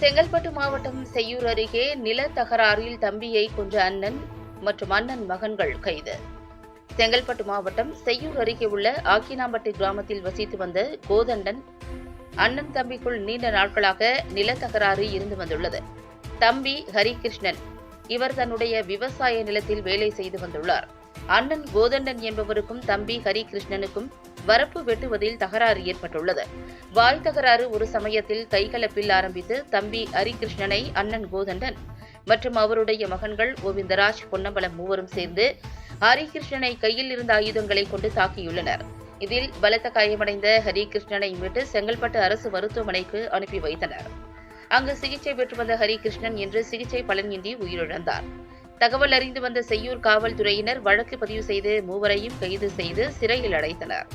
செங்கல்பட்டு மாவட்டம் செய்யூர் அருகே நில தகராறில் தம்பியை கொன்ற அண்ணன் மற்றும் அண்ணன் மகன்கள் கைது. செங்கல்பட்டு மாவட்டம் செய்யூர் அருகே உள்ள ஆக்கினாம்பட்டி கிராமத்தில் வசித்து வந்த கோதண்டன் அண்ணன் தம்பிக்குள் நீண்ட நாட்களாக நிலத்தகராறு இருந்து வந்துள்ளது. தம்பி ஹரிகிருஷ்ணன் இவர் தன்னுடைய விவசாய நிலத்தில் வேலை செய்து வந்துள்ளார். அண்ணன் கோதண்டன் என்பவருக்கும் தம்பி ஹரிகிருஷ்ணனுக்கும் வரப்பு வெட்டுவதில் தகராறு ஏற்பட்டுள்ளது. வாய் தகராறு ஒரு சமயத்தில் கைகலப்பில் ஆரம்பித்து தம்பி ஹரிகிருஷ்ணனை அண்ணன் கோதண்டன் மற்றும் அவருடைய மகன்கள் கோவிந்தராஜ் பொன்னம்பலம் மூவரும் சேர்ந்து ஹரிகிருஷ்ணனை கையில் இருந்த ஆயுதங்களை கொண்டு தாக்கியுள்ளனர். இதில் பலத்த காயமடைந்த ஹரிகிருஷ்ணனை மீட்டு செங்கல்பட்டு அரசு மருத்துவமனைக்கு அனுப்பி வைத்தனர். அங்கு சிகிச்சை பெற்று வந்த ஹரிகிருஷ்ணன் இன்று சிகிச்சை பலனின்றி உயிரிழந்தார். தகவல் அறிந்து வந்த செய்யூர் காவல்துறையினர் வழக்கு பதிவு செய்து மூவரையும் கைது செய்து சிறையில் அடைத்தனர்.